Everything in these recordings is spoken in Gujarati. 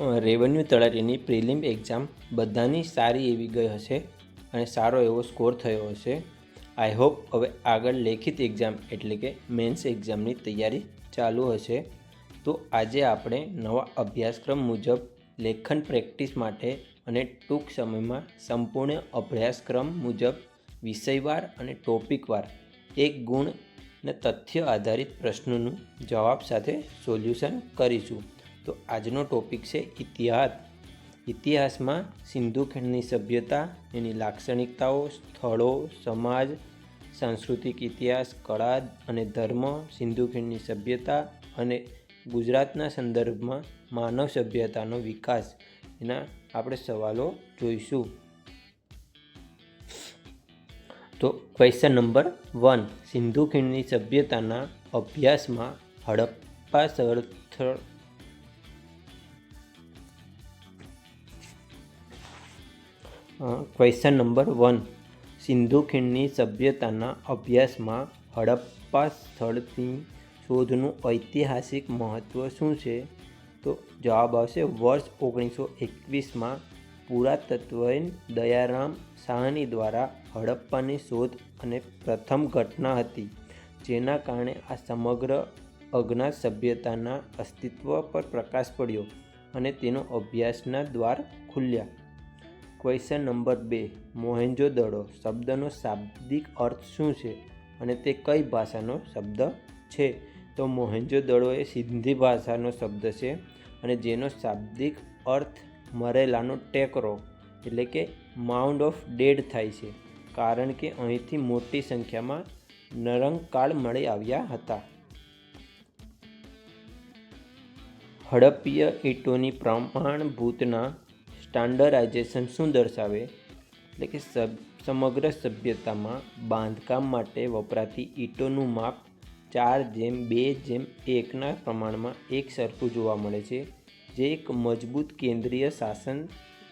રેવન્યુ તળાટીની પ્રિલિમ એક્ઝામ બધાની સારી એવી ગઈ હશે અને સારો એવો સ્કોર થયો હશે. આઈ હોપ હવે આગળ લેખિત એક્ઝામ એટલે કે મેન્સ એક્ઝામની તૈયારી ચાલુ હશે. તો આજે આપણે નવા અભ્યાસક્રમ મુજબ લેખન પ્રેક્ટિસ માટે અને ટૂંક સમયમાં સંપૂર્ણ અભ્યાસક્રમ મુજબ વિષયવાર અને ટોપિકવાર એક ગુણ ને તથ્ય આધારિત પ્રશ્નોનું જવાબ સાથે સોલ્યુશન કરીશું. તો આજનો ટોપિક છે ઇતિહાસ. ઇતિહાસમાં સિંધુ ખીણની સભ્યતા, એની લાક્ષણિકતાઓ, સ્થળો, સમાજ, સાંસ્કૃતિક ઇતિહાસ, કળા અને ધર્મ, સિંધુ ખીણની સભ્યતા અને ગુજરાતના સંદર્ભમાં માનવ સભ્યતાનો વિકાસ. એના આપણે સવાલો જોઈશું. તો ક્વેશ્ચન નંબર વન સિંધુ ખીણની સભ્યતાના અભ્યાસમાં હડપ્પા સ્થળ ક્વેશ્ચન નંબર વન સિંધુ ખીણની સભ્યતાના અભ્યાસમાં હડપ્પા સ્થળની શોધનું ઐતિહાસિક મહત્ત્વ શું છે? તો જવાબ આવશે, વર્ષ ઓગણીસો એકવીસમાં પુરાતત્વયન દયારામ સાહની દ્વારા હડપ્પાની શોધ અને પ્રથમ ઘટના હતી, જેના કારણે આ સમગ્ર અજ્ઞાત સભ્યતાના અસ્તિત્વ પર પ્રકાશ પડ્યો અને તેનો અભ્યાસના દ્વાર ખુલ્યા. ક્વેશ્ચન નંબર બે. મોહેન્જો દડો. શબ્દનો શાબ્દિક અર્થ શું છે? અને તે કઈ ભાષાનો શબ્દ છે? તો મોહેન્જો દડો એ સિંધી ભાષાનો શબ્દ છે અને જેનો શાબ્દિક અર્થ મરેલાનો ટેકરો, એટલે કે માઉન્ડ ઓફ ડેડ થાય છે. કારણ કે અહીંથી મોટી સંખ્યામાં નરંકાળ મળી આવ્યા હતા. હડપ્પીય ઈંટોની પ્રમાણભૂતના સ્ટાન્ડર્ડાઇઝેશન શું દર્શાવે? એટલે કે સમગ્ર સભ્યતામાં બાંધકામ માટે વપરાતી ઈંટોનું માપ ચાર જેમ બે જેમ એકના પ્રમાણમાં એક સરખું જોવા મળે છે, જે એક મજબૂત કેન્દ્રીય શાસન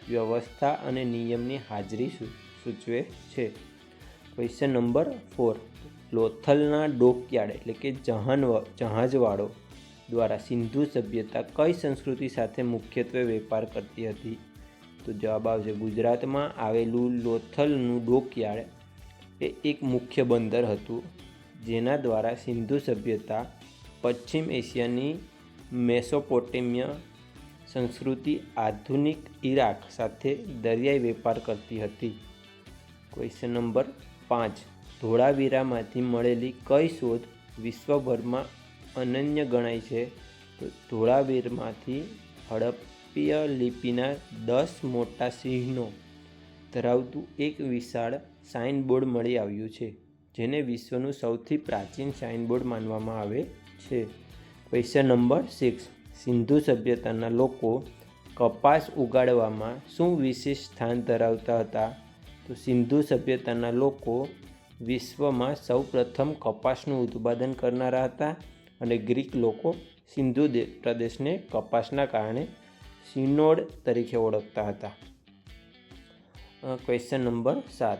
વ્યવસ્થા અને નિયમની હાજરી સૂચવે છે. Question number four. લોથલના ડોકયાર્ડ એટલે કે જહાન જહાજવાળો દ્વારા સિંધુ સભ્યતા કઈ સંસ્કૃતિ સાથે મુખ્યત્વે વેપાર કરતી હતી? તો જવાબ આવશે ગુજરાતમાં આવેલું લોથલનું ડોકયાર્ડ એ એક મુખ્ય બંદર હતું, જેના દ્વારા સિંધુ સભ્યતા પશ્ચિમ એશિયાની મેસોપોટેમિયા સંસ્કૃતિ આધુનિક ઈરાક સાથે દરિયાઈ વેપાર કરતી હતી. ક્વેશ્ચન નંબર પાંચ. ધોળાવીરામાંથી મળેલી કઈ શોધ વિશ્વભરમાં અનન્ય ગણાય છે? તો ધોળાવીરમાંથી હડપ્પીય લિપિના દસ મોટા સિંહનો ધરાવતું એક વિશાળ સાઇનબોર્ડ મળી આવ્યું છે, જેને વિશ્વનું સૌથી પ્રાચીન સાઇનબોર્ડ માનવામાં આવે છે. Question number six. સિંધુ સભ્યતાના લોકો કપાસ ઉગાડવામાં શું વિશેષ સ્થાન ધરાવતા હતા? તો સિંધુ સભ્યતાના લોકો વિશ્વમાં સૌપ્રથમ કપાસનું ઉત્પાદન કરનારા હતા અને ગ્રીક લોકો સિંધુ પ્રદેશને કપાસના કારણે સિનોડ તરીકે ઓળખતા હતા. ક્વેશ્ચન નંબર સાત.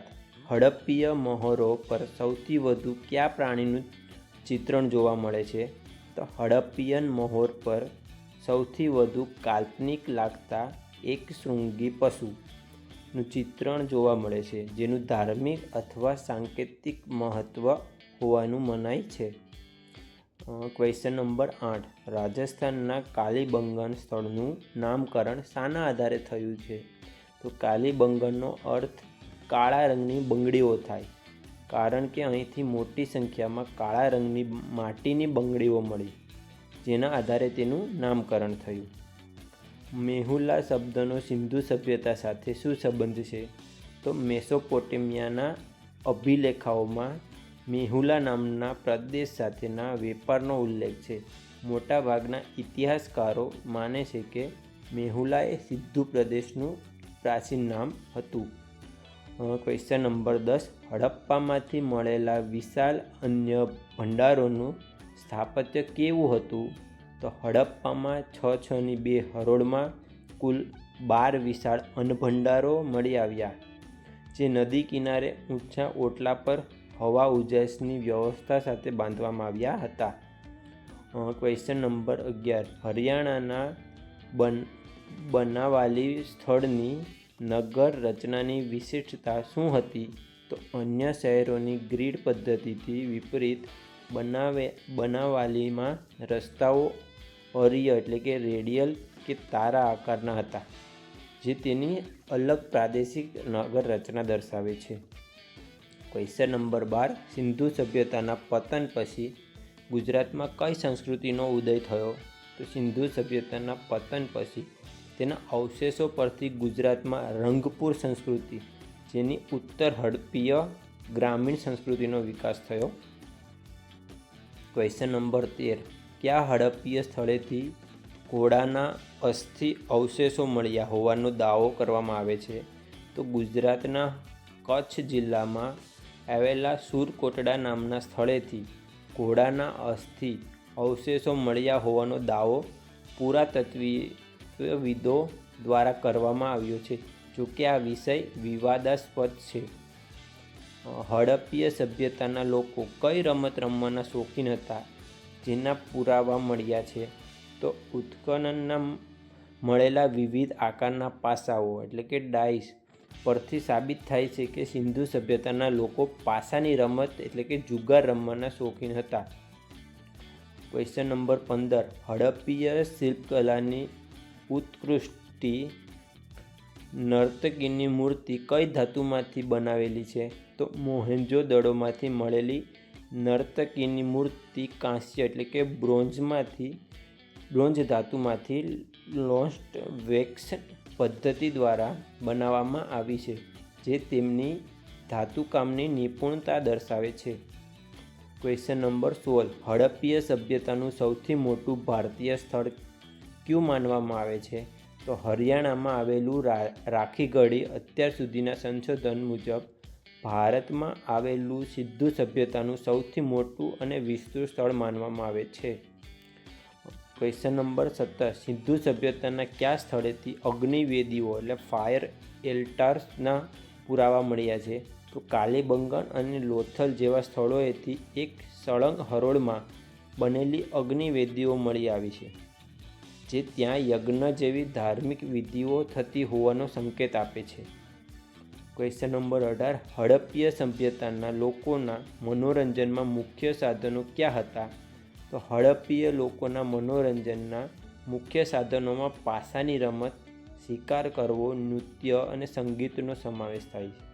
હડપ્પીય મહોરો પર સૌથી વધુ કયા પ્રાણીનું ચિત્રણ જોવા મળે છે? તો હડપ્પિયન મહોર પર સૌથી વધુ કાલ્પનિક લાગતા એક શૃંગી પશુનું ચિત્રણ જોવા મળે છે, જેનું ધાર્મિક અથવા સાંકેતિક મહત્ત્વ હોવાનું મનાય છે. ક્વેશ્ચન નંબર આઠ. રાજસ્થાનના કાલીબંગન સ્થળનું નામકરણ શાના આધારે થયું છે? તો કાલીબંગનનો અર્થ કાળા રંગની બંગડીઓ થાય. કારણ કે અહીંથી મોટી સંખ્યામાં કાળા રંગની માટીની બંગડીઓ મળી, જેના આધારે તેનું નામકરણ થયું. મેહુલા શબ્દનો સિંધુ સભ્યતા સાથે શું સંબંધ છે? તો મેસોપોટેમિયાના અભિલેખાઓમાં મેહુલા નામના પ્રદેશ સાથેના વેપારનો ઉલ્લેખ છે. મોટાભાગના ઇતિહાસકારો માને છે કે મેહુલા એ સિંધુ પ્રદેશનું પ્રાચીન નામ હતું. ક્વેશ્ચન નંબર દસ. હડપ્પામાંથી મળેલા વિશાલ અન્ય ભંડારોનું સ્થાપત્ય કેવું હતું? તો હડપ્પામાં છ છની બે હરોળમાં કુલ બાર વિશાળ અન્નભંડારો મળી આવ્યા, જે નદી કિનારે ઊંચા ઓટલા પર હવા ઉજાસની વ્યવસ્થા સાથે બાંધવામાં આવ્યા હતા. ક્વેશ્ચન નંબર અગિયાર. હરિયાણાના બન, બનાવાલી સ્થળની નગર રચનાની વિશિષ્ટતા શું હતી? તો અન્ય શહેરોની ગ્રીડ પદ્ધતિથી વિપરીત બનાવે, બનાવાલીમાં રસ્તાઓ અરીય એટલે કે રેડિયલ કે તારા આકારના હતા, જે તેની અલગ પ્રાદેશિક નગર રચના દર્શાવે છે. ક્વેશ્ચન નંબર બાર સિંધુ સભ્યતાના પતન પછી ગુજરાતમાં કઈ સંસ્કૃતિનો ઉદય થયો? તો સિંધુ સભ્યતાના પતન પછી તેના અવશેષો પરથી ગુજરાતમાં રંગપુર સંસ્કૃતિ, જેની ઉત્તર હડપીય ગ્રામીણ સંસ્કૃતિનો વિકાસ થયો. ક્વેશ્ચન નંબર તેર. કયા હડપ્પીય સ્થળેથી ઘોડાના અસ્થિ અવશેષો મળ્યા હોવાનો દાવો કરવામાં આવે છે? તો ગુજરાતના કચ્છ જિલ્લામાં આવેલા સુરકોટડા નામના સ્થળેથી ઘોડાના અસ્થિ અવશેષો મળ્યા હોવાનો દાવો પુરાતત્વીયવિદો દ્વારા કરવામાં આવ્યો છે જોકે આ વિષય વિવાદાસ્પદ છે. હડપ્પીય સભ્યતાના લોકો કઈ રમત રમવાના શોખીન હતા, જેના પુરાવા મળ્યા છે? તો ઉત્ખનનના મળેલા વિવિધ આકારના પાસાઓ, એટલે કે ડાઇસ પરથી સાબિત થાય છે કે સિંધુ સભ્યતાના લોકો પાસાની રમત એટલે કે જુગાર રમવાના શોખીન હતા. ક્વેશ્ચન નંબર પંદર. હડપ્પીય શિલ્પકલાની ઉત્કૃષ્ટિ નર્તકીની મૂર્તિ કઈ ધાતુમાંથી બનાવેલી છે? તો મોહેન્જો દડોમાંથી મળેલી નર્તકીની મૂર્તિ કાંસ્ય એટલે કે બ્રોન્ઝમાંથી, બ્રોન્ઝ ધાતુમાંથી લોસ્ટ વેક્સ પદ્ધતિ દ્વારા બનાવવામાં આવી છે, જે તેમની ધાતુકામની નિપુણતા દર્શાવે છે. ક્વેશ્ચન નંબર સોળ. હડપ્પીય સભ્યતાનું સૌથી મોટું ભારતીય સ્થળ ક્યું માનવામાં આવે છે? તો હરિયાણામાં આવેલું રાખીગઢી અત્યાર સુધીના સંશોધન મુજબ ભારતમાં આવેલું સિદ્ધુ સભ્યતાનું સૌથી મોટું અને વિસ્તૃત સ્થળ માનવામાં આવે છે. ક્વેશ્ચન નંબર સત્તર. સિંધુ સભ્યતાના કયા સ્થળેથી અગ્નિવેદીઓ એટલે ફાયર એલ્ટાર્સના પુરાવા મળ્યા છે? તો કાલીબંગન અને લોથલ જેવા સ્થળોએથી એક સળંગ હરોળમાં બનેલી અગ્નિવેદીઓ મળી આવી છે, જે ત્યાં યજ્ઞ જેવી ધાર્મિક વિધિઓ થતી હોવાનો સંકેત આપે છે. ક્વેશ્ચન નંબર અઢાર. હડપ્પીય સભ્યતાના લોકોના મનોરંજનમાં મુખ્ય સાધનો ક્યાં હતા? તો હડપ્પીય લોકોના મનોરંજનના મુખ્ય સાધનોમાં પાસાની રમત, શિકાર કરવો, નૃત્ય અને સંગીતનો સમાવેશ થાય છે.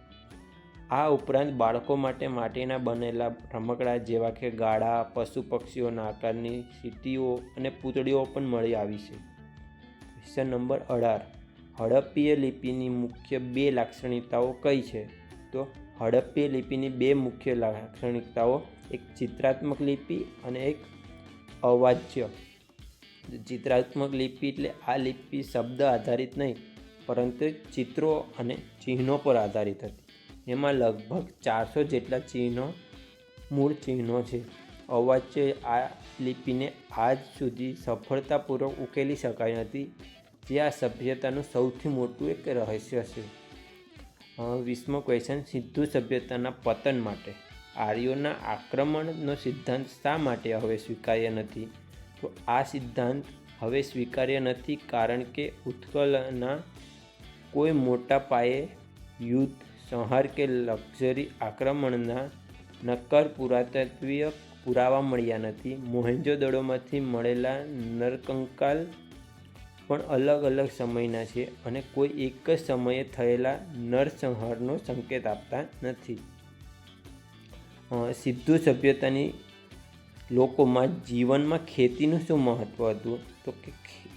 આ ઉપરાંત બાળકો માટે માટીના બનેલા રમકડા જેવા કે ગાડા પશુ પક્ષીઓના આકારની સીટીઓ અને પૂતળીઓ પણ મળી આવી છે. ક્વેશ્ચન નંબર અઢાર. હડપ્પીય લિપિની મુખ્ય બે લાક્ષણિકતાઓ કઈ છે? તો હડપ્પીય લિપિની બે મુખ્ય લાક્ષણિકતાઓ, એક ચિત્રાત્મક લિપિ અને એક અવાચ્ય. ચિત્રાત્મક લિપિ એટલે આ લિપિ શબ્દ આધારિત નહીં, પરંતુ ચિત્રો અને ચિહ્નો પર આધારિત હતી. એમાં લગભગ ચારસો જેટલા ચિહ્નો, મૂળ ચિહ્નો છે. અવાચ્ય આ લિપિને આજ સુધી સફળતાપૂર્વક ઉકેલી શકાઈ નથી, જે આ સભ્યતાનું સૌથી મોટું એક રહસ્ય છે. વીસમો ક્વેશ્ચન સિંધુ સભ્યતાના પતન માટે. આર્યોના આક્રમણનો સિદ્ધાંત શા માટે હવે સ્વીકાર્ય નથી? તો આ સિદ્ધાંત હવે સ્વીકાર્ય નથી કારણ કે ઉત્કલના કોઈ મોટા પાયે યુદ્ધ, સંહાર કે લક્ઝરી આક્રમણના નક્કર પુરાતત્વીય પુરાવા મળ્યા નથી. મોહેન્જો દળોમાંથી મળેલા નરકંકાલ પણ અલગ અલગ સમયના છે અને કોઈ એક જ સમયે થયેલા નરસંહારનો સંકેત આપતા નથી. સિદ્ધુ સભ્યતાની લોકોમાં જીવનમાં ખેતીનું શું મહત્ત્વ હતું? તો કે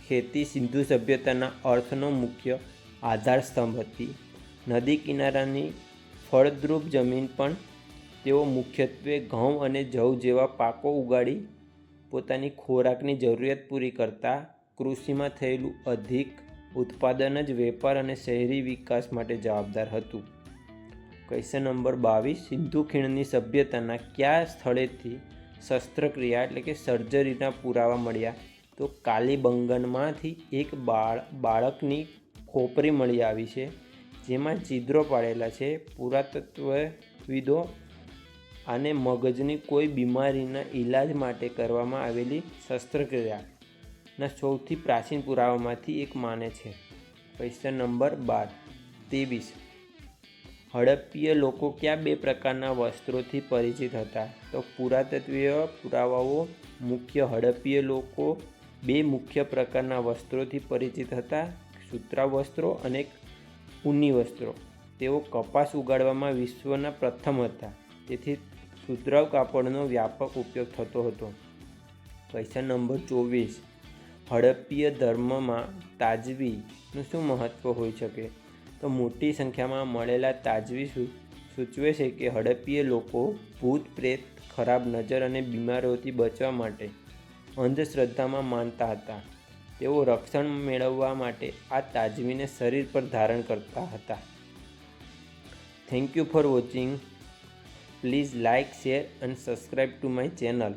ખેતી સિંધુ સભ્યતાના અર્થનો મુખ્ય આધાર સ્તંભ હતી. નદી કિનારાની ફળદ્રુપ જમીન પણ તેઓ મુખ્યત્વે ઘઉં અને જવ જેવા પાકો ઉગાડી પોતાની ખોરાકની જરૂરિયાત પૂરી કરતા કૃષિમાં થયેલું અધિક ઉત્પાદન જ વેપાર અને શહેરી વિકાસ માટે જવાબદાર હતું. ક્વેશ્ચન નંબર બાવીસ, સિંધુ ખીણની સભ્યતાના કયા સ્થળેથી શસ્ત્રક્રિયા એટલે કે સર્જરીના પુરાવા મળ્યા? તો કાલીબંગનમાંથી એક બાળ, બાળકની ખોપરી મળી આવી છે, જેમાં છિદ્રો પાડેલા છે, પુરાતત્વવિદો આને મગજની કોઈ બીમારીના ઈલાજ માટે કરવામાં આવેલી શસ્ત્રક્રિયાના સૌથી પ્રાચીન પુરાવામાંથી એક માને છે. ક્વેશ્ચન નંબર બાર, ત્રેવીસ. હડપ્પીય લોકો કયા બે પ્રકારના વસ્ત્રોથી પરિચિત હતા? તો પુરાતત્વીય પુરાવાઓ, મુખ્ય હડપ્પીય લોકો બે મુખ્ય પ્રકારના વસ્ત્રોથી પરિચિત હતા. સૂત્રા વસ્ત્રો અને ઊની વસ્ત્રો તેઓ કપાસ ઉગાડવામાં વિશ્વના પ્રથમ હતા. તેથી સુતરાવ કાપડનો વ્યાપક ઉપયોગ થતો હતો. ક્વેશ્ચન નંબર ચોવીસ. હડપ્પીય ધર્મમાં તાજવીનું શું મહત્ત્વ હોઈ શકે? તો મોટી સંખ્યામાં મળેલા તાજવી સૂચવે છે કે હડપ્પીય લોકો ભૂત પ્રેત, ખરાબ નજર અને બીમારીઓથી બચવા માટે અંધશ્રદ્ધામાં માનતા હતા. તેઓ રક્ષણ મેળવવા માટે આ તાજવીને શરીર પર ધારણ કરતા હતા. Thank you for watching please like share અને સબસ્ક્રાઈબ ટુ માય ચેનલ